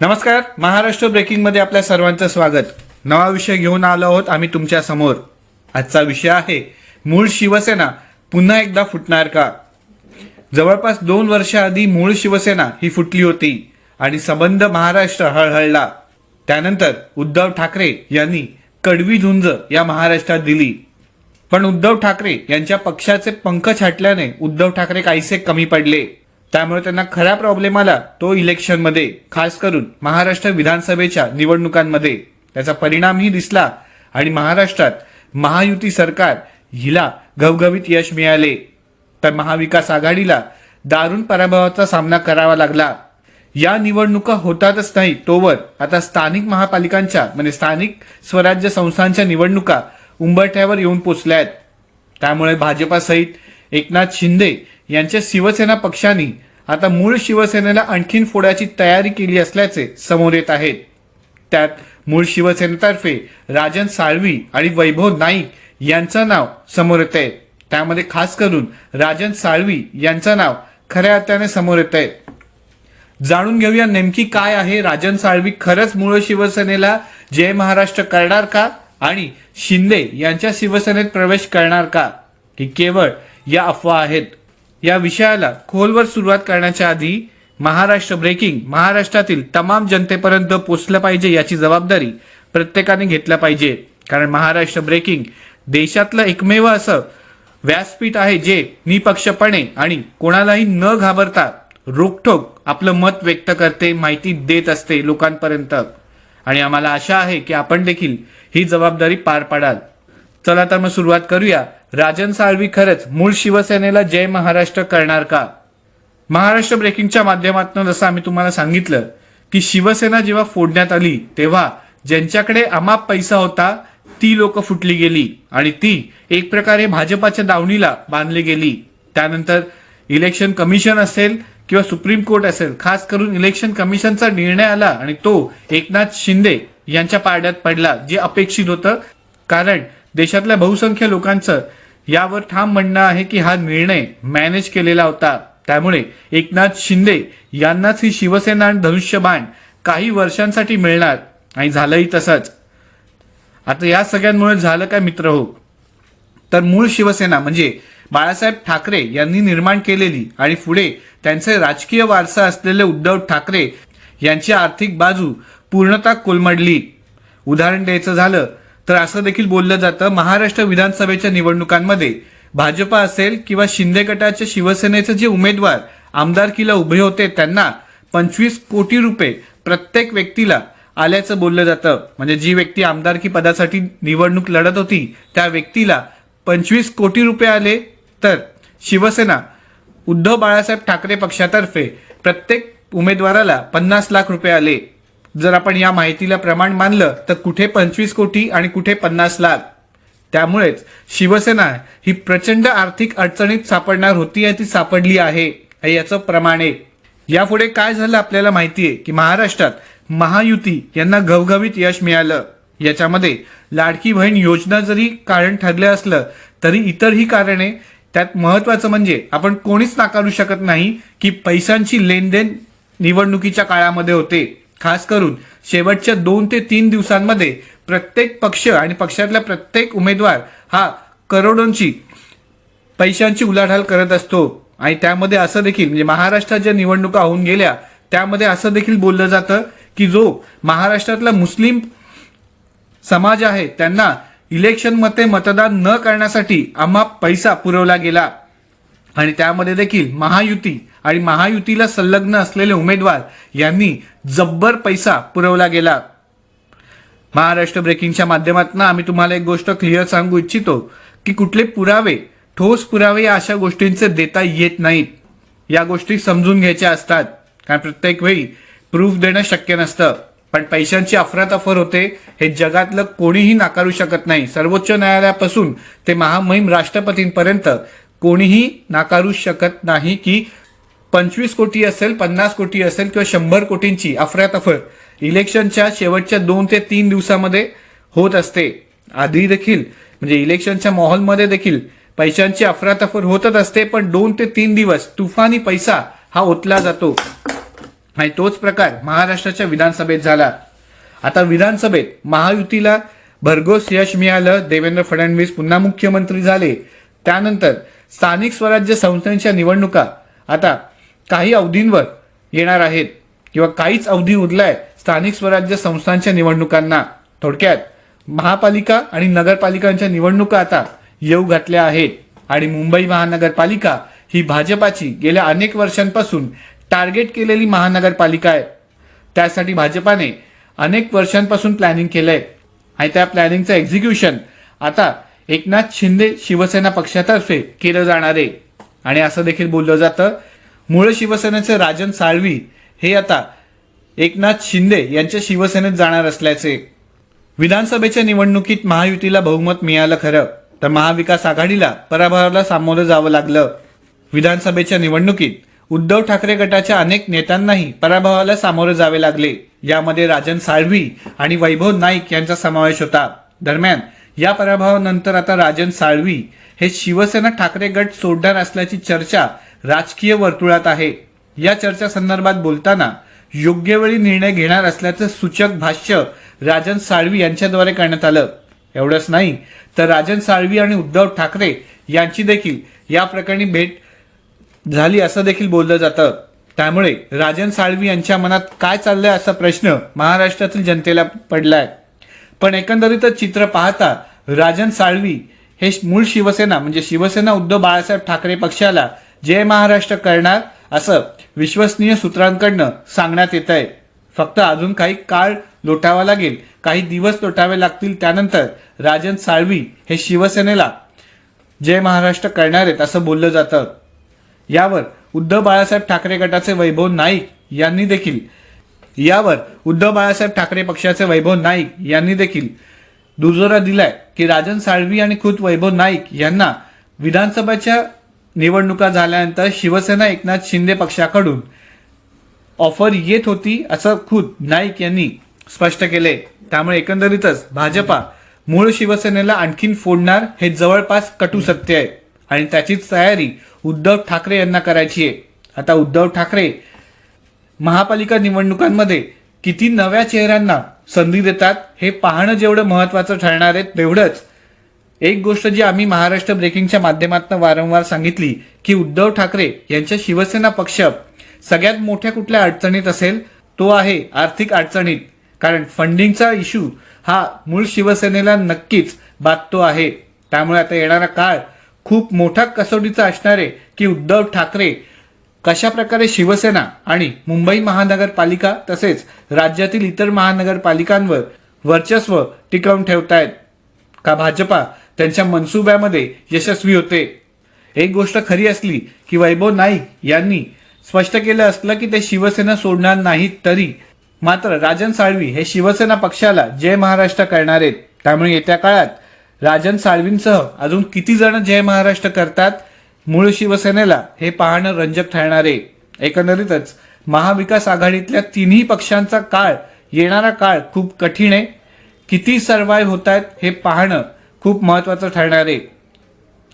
नमस्कार महाराष्ट्र ब्रेकिंगमध्ये आपल्या सर्वांचं स्वागत. नवा विषय घेऊन आलो आहोत आम्ही तुमच्यासमोर. आजचा विषय आहे मूळ शिवसेना पुन्हा एकदा फुटणार का? जवळपास दोन वर्षाआधी मूळ शिवसेना ही फुटली होती आणि संबंध महाराष्ट्र हळहळला. त्यानंतर उद्धव ठाकरे यांनी कडवी झुंज या महाराष्ट्रात दिली. पण उद्धव ठाकरे यांच्या पक्षाचे पंख छाटल्याने उद्धव ठाकरे काहीसे कमी पडले. त्यामुळे त्यांना खरा प्रॉब्लेम आला तो इलेक्शनमध्ये खास करून महाराष्ट्र विधानसभेच्या निवडणुकांमध्ये. त्याचा परिणामही दिसला आणि महाराष्ट्रात महायुती सरकार हिला घवघवीत यश मिळाले. तर महाविकास आघाडीला दारुण पराभवाचा सामना करावा लागला. या निवडणुका होतातच नाही तोवर आता स्थानिक महापालिकांच्या म्हणजे स्थानिक स्वराज्य संस्थांच्या निवडणुका उंबरठ्यावर येऊन पोचल्या आहेत त्यामुळे भाजपासहित एकनाथ शिंदे यांच्या शिवसेना पक्षांनी आता मूळ शिवसेनेला आणखीन फोडायची तयारी केली असल्याचे समोर येत आहेत. त्यात मूळ शिवसेनेतर्फे राजन साळवी आणि वैभव नाईक यांचं नाव समोर येत आहे त्यामध्ये खास करून राजन साळवी यांचं नाव खऱ्या अर्थाने समोर येत आहे जाणून घेऊया नेमकी काय आहे राजन साळवी खरंच मूळ शिवसेनेला जय महाराष्ट्र करणार का? आणि शिंदे यांच्या शिवसेनेत प्रवेश करणार का? की केवळ या अफवा आहेत. या विषयाला खोलवर सुरुवात करण्याच्या आधी महाराष्ट्र ब्रेकिंग महाराष्ट्रातील तमाम जनतेपर्यंत पोचलं पाहिजे याची जबाबदारी प्रत्येकाने घेतल्या पाहिजे. कारण महाराष्ट्र ब्रेकिंग देशातलं एकमेव असं व्यासपीठ आहे जे निपक्षपणे आणि कोणालाही न घाबरता रोखोक आपलं मत व्यक्त करते माहिती देत असते लोकांपर्यंत. आणि आम्हाला आशा आहे की आपण देखील ही जबाबदारी पार पाडाल. चला तर मग सुरुवात करूया. राजन साळवी खरंच मूळ शिवसेनेला जय महाराष्ट्र करणार का? महाराष्ट्र ब्रेकिंगच्या माध्यमातून जसं आम्ही तुम्हाला सांगितलं की शिवसेना जेव्हा फोडण्यात आली तेव्हा ज्यांच्याकडे अमाप पैसा होता ती लोक फुटली गेली आणि ती एक प्रकारे भाजपाच्या दावणीला बांधली गेली. त्यानंतर इलेक्शन कमिशन असेल किंवा सुप्रीम कोर्ट असेल खास करून इलेक्शन कमिशनचा निर्णय आला आणि तो एकनाथ शिंदे यांच्या पारड्यात पडला जे अपेक्षित होतं. कारण देशातल्या बहुसंख्य लोकांचं यावर ठाम म्हणणं आहे की हा निर्णय मॅनेज केलेला होता. त्यामुळे एकनाथ शिंदे यांनाच ही शिवसेना आणि धनुष्यबाण काही वर्षांसाठी मिळणार आणि झालंही तसंच. आता या सगळ्यांमुळे झालं काय मित्र हो? तर मूळ शिवसेना म्हणजे बाळासाहेब ठाकरे यांनी निर्माण केलेली आणि पुढे त्यांचे राजकीय वारसा असलेले उद्धव ठाकरे यांची आर्थिक बाजू पूर्णतः कोलमडली. उदाहरण द्यायचं झालं तर असं देखील बोललं जातं महाराष्ट्र विधानसभेच्या निवडणुकांमध्ये भाजपा असेल किंवा शिंदे गटाच्या शिवसेनेचे जे उमेदवार आमदारकीला उभे होते त्यांना पंचवीस कोटी रुपये प्रत्येक व्यक्तीला आल्याचं बोललं जातं. म्हणजे जी व्यक्ती आमदारकी पदासाठी निवडणूक लढत होती त्या व्यक्तीला पंचवीस कोटी रुपये आले तर शिवसेना उद्धव बाळासाहेब ठाकरे पक्षातर्फे प्रत्येक उमेदवाराला पन्नास लाख रुपये आले. जर आपण या माहितीला प्रमाण मानलं तर कुठे पंचवीस कोटी आणि कुठे पन्नास लाख? त्यामुळेच शिवसेना ही प्रचंड आर्थिक अडचणीत सापडणार होती आणि ती सापडली आहे हे याचं प्रमाण आहे. यापुढे काय झालं आपल्याला माहितीये की महाराष्ट्रात महायुती यांना घवघवीत यश मिळालं. याच्यामध्ये लाडकी बहीण योजना जरी कारण ठरलं असलं तरी इतरही कारणे त्यात महत्वाचं म्हणजे आपण कोणीच नाकारू शकत नाही की पैशांची लेनदेन निवडणुकीच्या काळामध्ये होते. खास करून शेवटच्या दोन ते तीन दिवसांमध्ये प्रत्येक पक्ष आणि पक्षातला प्रत्येक उमेदवार हा करोडोंची पैशांची उलाढाल करत असतो. आणि त्यामध्ये असं देखील म्हणजे महाराष्ट्रात ज्या निवडणुका होऊन गेल्या त्यामध्ये असं देखील बोललं जातं की जो महाराष्ट्रातला मुस्लिम समाज आहे त्यांना इलेक्शनमध्ये मतदान न करण्यासाठी आम्हा पैसा पुरवला गेला. आणि त्यामध्ये देखील महायुती आणि महायुतीला संलग्न असलेले उमेदवार यांनी जब्बर पैसा पुरवला गेला. महाराष्ट्र ब्रेकिंगच्या माध्यमातून आम्ही तुम्हाला एक गोष्ट क्लिअर सांगू इच्छितो की कुठले पुरावे ठोस पुरावे या अशा गोष्टींचे देता येत नाहीत. या गोष्टी समजून घ्यायच्या असतात. कारण प्रत्येक वेळी प्रूफ देणं शक्य नसतं. पण पैशांची अफरातफर होते हे जगातलं कोणीही नाकारू शकत नाही. सर्वोच्च न्यायालयापासून ते महामहिम राष्ट्रपतींपर्यंत कोणीही नाकारू शकत नाही की पंचवीस कोटी असेल पन्नास कोटी असेल किंवा शंभर कोटींची अफरातफर इलेक्शनच्या शेवटच्या दोन ते तीन दिवसामध्ये होत असते. आधी देखील म्हणजे इलेक्शनच्या माहोलमध्ये देखील पैशांची अफरातफर होतच असते पण दोन ते तीन दिवस तुफानी पैसा हा ओतला जातो. आणि तोच प्रकार महाराष्ट्राच्या विधानसभेत झाला. आता विधानसभेत महायुतीला भरघोस यश मिळालं देवेंद्र फडणवीस पुन्हा मुख्यमंत्री झाले. त्यानंतर स्थानिक स्वराज्य संस्थांच्या निवडणुका. आता काही अवधींवर येणार आहेत किंवा काहीच अवधी उरलाय स्थानिक स्वराज्य संस्थांच्या निवडणुकांना. थोडक्यात महापालिका आणि नगरपालिकांच्या निवडणुका आता येऊ घातल्या आहेत आणि मुंबई महानगरपालिका ही भाजपाची गेल्या अनेक वर्षांपासून टार्गेट केलेली महानगरपालिका आहे. त्यासाठी भाजपाने अनेक वर्षांपासून प्लॅनिंग केलंय आणि त्या प्लॅनिंगचं एक्झिक्युशन आता एकनाथ शिंदे शिवसेना पक्षातर्फे केलं जाणार आहे. आणि असं देखील बोललं जातं मूळ शिवसेनेचे राजन साळवी हे आता एकनाथ शिंदे यांच्या शिवसेनेत जाणार असल्याचे विधानसभेच्या निवडणुकीत महायुतीला बहुमत मिळालं खरं तर महाविकास आघाडीला पराभवाला सामोरं जावं लागलं. विधानसभेच्या निवडणुकीत उद्धव ठाकरे गटाच्या अनेक नेत्यांनाही पराभवाला सामोरे जावे लागले. यामध्ये राजन साळवी आणि वैभव नाईक यांचा समावेश होता. दरम्यान या पराभवानंतर आता राजन साळवी हे शिवसेना ठाकरे गट सोडणार असल्याची चर्चा राजकीय वर्तुळात आहे. या चर्चा संदर्भात बोलताना योग्य वेळी निर्णय घेणार असल्याचं सूचक भाष्य राजन साळवी यांच्याद्वारे करण्यात आलं. एवढंच नाही तर राजन साळवी आणि उद्धव ठाकरे यांची देखील या प्रकरणी भेट झाली असं देखील बोललं जातं. त्यामुळे राजन साळवी यांच्या मनात काय चाललंय असा प्रश्न महाराष्ट्रातील जनतेला पडलाय. पण एकंदरीतच चित्र पाहता राजन साळवी हे मूळ शिवसेना म्हणजे शिवसेना उद्धव बाळासाहेब ठाकरे पक्षाला जय महाराष्ट्र करणार असं विश्वसनीय सूत्रांकडनं सांगण्यात येत आहे. फक्त अजून काही काळ लोटावा लागेल. काही दिवस लोटावे लागतील त्यानंतर राजन साळवी हे शिवसेनेला जय महाराष्ट्र करणार आहेत असं बोललं जातं. यावर उद्धव बाळासाहेब ठाकरे गटाचे वैभव नाईक यांनी देखील यावर उद्धव बाळासाहेब ठाकरे पक्षाचे वैभव नाईक यांनी देखील दुजोरा दिलाय की राजन साळवी आणि खुद वैभव नाईक यांना विधानसभेच्या निवडणुका झाल्यानंतर शिवसेना एकनाथ शिंदे पक्षाकडून ऑफर येत होती असं खुद नाईक यांनी स्पष्ट केले. त्यामुळे एकंदरीतच भाजपा मूळ शिवसेनेला आणखीन फोडणार हे जवळपास कटू सत्य आहे. आणि त्याचीच तयारी उद्धव ठाकरे यांना करायची आहे. आता उद्धव ठाकरे महापालिका निवडणुकांमध्ये किती नव्या चेहऱ्यांना संधी देतात हे पाहणं जेवढं महत्वाचं ठरणार आहे तेवढंच एक गोष्ट जी आम्ही महाराष्ट्र ब्रेकिंगच्या माध्यमातून वारंवार सांगितली की उद्धव ठाकरे यांच्या शिवसेना पक्ष सगळ्यात मोठ्या कुठल्या अडचणीत असेल तो आहे आर्थिक अडचणीत. कारण फंडिंगचा इश्यू हा मूळ शिवसेनेला नक्कीच बाधतो आहे. त्यामुळे आता येणारा काळ खूप मोठा कसोटीचा असणार आहे की उद्धव ठाकरे कशा प्रकारे शिवसेना आणि मुंबई महानगरपालिका तसेच राज्यातील इतर महानगरपालिकांवर वर्चस्व टिकवून ठेवतायत. का भाजपा त्यांच्या मनसुब्यामध्ये यशस्वी होते. एक गोष्ट खरी असली की वैभव नाईक यांनी स्पष्ट केलं असलं की ते शिवसेना सोडणार नाहीत तरी मात्र राजन साळवी हे शिवसेना पक्षाला जय महाराष्ट्र करणार आहेत. त्यामुळे येत्या काळात राजन साळवींसह अजून किती जण जय महाराष्ट्र करतात मूळ शिवसेनेला हे पाहणं रंजक ठरणार आहे. एकंदरीतच महाविकास आघाडीतल्या तिन्ही पक्षांचा काळ येणारा काळ खूप कठीण आहे. किती सर्वाईव्ह होत आहेत हे पाहणं खूप महत्त्वाचं ठरणार आहे.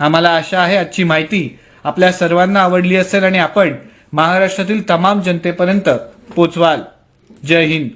आम्हाला आशा आहे आजची माहिती आपल्या सर्वांना आवडली असेल आणि आपण महाराष्ट्रातील तमाम जनतेपर्यंत पोचवाल. जय हिंद.